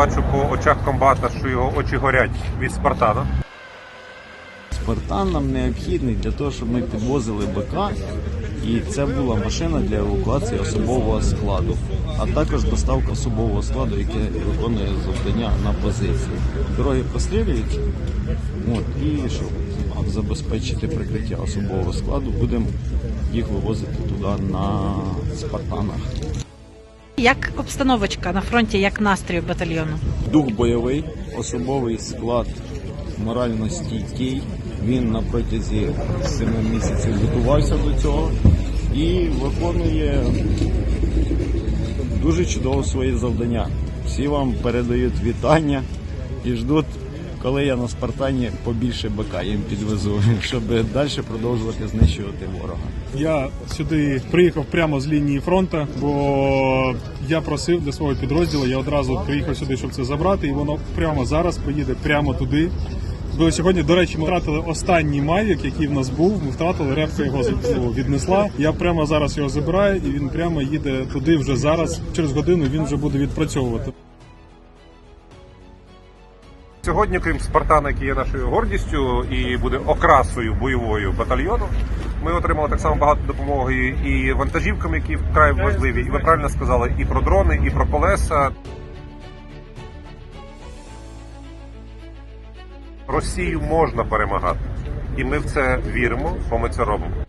бачу по очах комбата, що його очі горять від Спартана. Спартан нам необхідний для того, щоб ми підвозили БК, і це була машина для евакуації особового складу, а також доставка особового складу, яке виконує завдання на позиції. Дороги прострілюють, от, і щоб забезпечити прикриття особового складу, будемо їх вивозити туди на Спартанах. Як обстановочка на фронті, як настрій батальйону? Дух бойовий, особовий склад морально стійкий. Він на протязі семи місяців готувався до цього і виконує дуже чудово свої завдання. Всі вам передають вітання і ждуть, коли я на Спартані побільше БК їм підвезу, щоб далі продовжувати знищувати ворога. Я сюди приїхав прямо з лінії фронту, бо я просив для свого підрозділу. Я одразу приїхав сюди, щоб це забрати, і воно прямо зараз поїде прямо туди. Бо сьогодні, до речі, ми втратили останній Мавік, який в нас був. Ми втратили, репка його ну, віднесла. Я прямо зараз його забираю, і він прямо їде туди вже зараз. Через годину він вже буде відпрацьовувати. Сьогодні, крім Спартана, який є нашою гордістю і буде окрасою бойовою батальйону, ми отримали так само багато допомоги і вантажівкам, які вкрай важливі. І ви правильно сказали і про дрони, і про колеса. Росію можна перемагати, і ми в це віримо, бо ми це робимо.